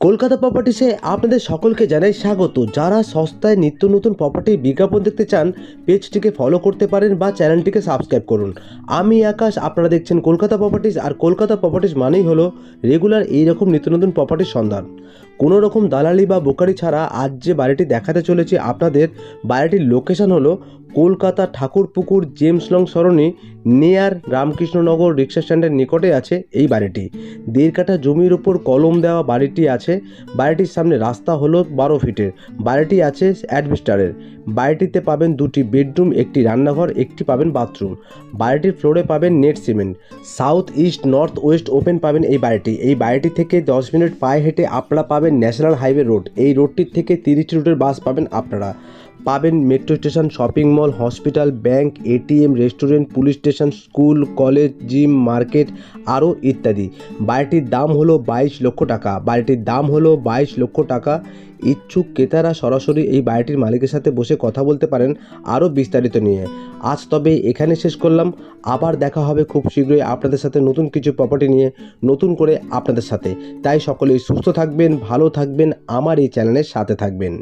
কলকাতা প্রপার্টিসে আপনাদের সকলকে জানাই স্বাগত। যারা সস্তায় নিত্য নতুন প্রপার্টির বিজ্ঞাপন দেখতে চান, পেজটিকে ফলো করতে পারেন বা চ্যানেলটিকে সাবস্ক্রাইব করুন। আমি আকাশ, আপনারা দেখছেন কলকাতা প্রপার্টিস আর কলকাতা প্রপার্টিস মানেই হলো রেগুলার এইরকম নিত্য নতুন প্রপার্টির সন্ধান। কোনো রকম দালালি বা বোকারি ছাড়া আজ যে বাড়িটি দেখাতে চলেছি আপনাদের, বাড়িটির লোকেশন হলো Kolkata Thakurpukur James Long Sarani near Ramkrishnanagar rickshaw স্ট্যান্ডের নিকটে আছে এই বাড়িটি। দেড় কাঠা জমির ওপর কলম দেওয়া বাড়িটি আছে। বাড়িটির সামনে রাস্তা হলো বারো ফিটের। বাড়িটি আছে অ্যাডভেস্টারের। বাড়িটিতে পাবেন দুটি বেডরুম, একটি রান্নাঘর, একটি পাবেন বাথরুম। বাড়িটির ফ্লোরে পাবেন net cement. South east, north west open পাবেন এই বাড়িটি। এই বাড়িটি থেকে দশ মিনিট পায়ে হেঁটে আপনারা পাবেন ন্যাশনাল হাইওয়ে রোড। এই রোডটির থেকে তিরিশটি রুটের বাস পাবেন আপনারা। পাবেন metro station, shopping mall, hospital, bank, ATM, restaurant, police station, school, college, gym, market আরও ইত্যাদি। বাড়িটির দাম হলো বাইশ লক্ষ টাকা। বাড়িটির দাম হলো বাইশ লক্ষ টাকা। ইচ্ছুক ক্রেতারা সরাসরি এই বাড়িটির মালিকের সাথে বসে কথা বলতে পারেন আরও বিস্তারিত নিয়ে। আজ তবে এখানে শেষ করলাম। আবার দেখা হবে খুব শীঘ্রই আপনাদের সাথে নতুন কিছু প্রপার্টি নিয়ে, নতুন করে আপনাদের সাথে। তাই সকলেই সুস্থ থাকবেন, ভালো থাকবেন, আমার এই চ্যানেলের সাথে থাকবেন।